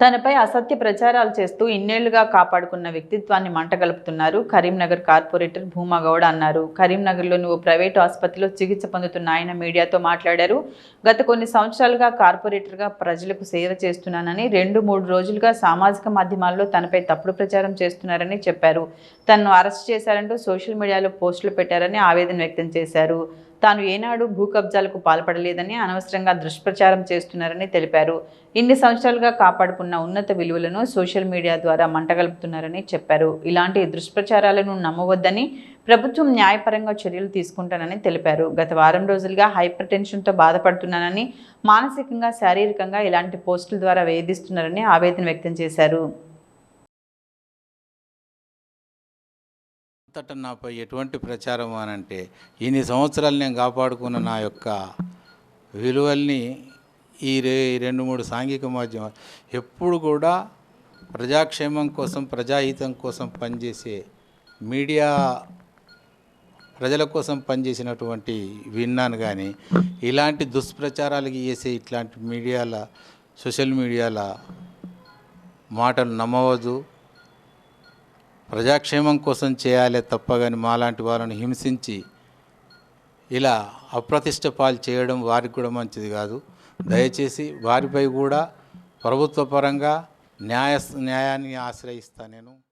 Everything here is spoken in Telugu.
తనపై అసత్య ప్రచారాలు చేస్తూ ఇన్నేళ్ళుగా కాపాడుకున్న వ్యక్తిత్వాన్ని మంటగలుపుతున్నారు. కరీంనగర్ కార్పొరేటర్ భూమాగౌడ్ అన్నారు. కరీంనగర్లోని ఓ ప్రైవేటు ఆసుపత్రిలో చికిత్స పొందుతున్న ఆయన మీడియాతో మాట్లాడారు. గత కొన్ని సంవత్సరాలుగా కార్పొరేటర్గా ప్రజలకు సేవ చేస్తున్నానని రెండు మూడు రోజులుగా సామాజిక మాధ్యమాల్లో తనపై తప్పుడు ప్రచారం చేస్తున్నారని చెప్పారు. తనను అరెస్ట్ చేశారంటూ సోషల్ మీడియాలో పోస్టులు పెట్టారని ఆవేదన వ్యక్తం చేశారు. తాను ఏనాడు భూ కబ్జాలకు పాల్పడలేదని అనవసరంగా దుష్ప్రచారం చేస్తున్నారని తెలిపారు. ఇన్ని సంవత్సరాలుగా కాపాడుకున్న ఉన్నత విలువలను సోషల్ మీడియా ద్వారా మంటగలుపుతున్నారని చెప్పారు. ఇలాంటి దుష్ప్రచారాలను నమ్మవద్దని ప్రభుత్వం న్యాయపరంగా చర్యలు తీసుకుంటానని తెలిపారు. గత వారం రోజులుగా హైపర్ టెన్షన్తో బాధపడుతున్నానని మానసికంగా శారీరకంగా ఇలాంటి పోస్టుల ద్వారా వేధిస్తున్నారని ఆవేదన వ్యక్తం చేశారు. అంతటా నాపై ఎటువంటి ప్రచారం అని అంటే ఇన్ని సంవత్సరాలు నేను కాపాడుకున్న నా యొక్క విలువల్ని ఈ రే రెండు మూడు సాంఘిక మాధ్యమాలు ఎప్పుడు కూడా ప్రజాక్షేమం కోసం ప్రజాహితం కోసం పనిచేసే మీడియా ప్రజల కోసం పనిచేసినటువంటి విన్నాను కానీ ఇలాంటి దుష్ప్రచారాలు చేసే ఇట్లాంటి మీడియాల సోషల్ మీడియాల మాటలు నమ్మవద్దు. ప్రజాక్షేమం కోసం చేయాలే తప్ప కానీ మాలాంటి వాళ్ళని హింసించి ఇలా అప్రతిష్ట పాలు చేయడం వారికి కూడా మంచిది కాదు. దయచేసి వారిపై కూడా ప్రభుత్వ పరంగా న్యాయ న్యాయాన్ని ఆశ్రయిస్తా నేను.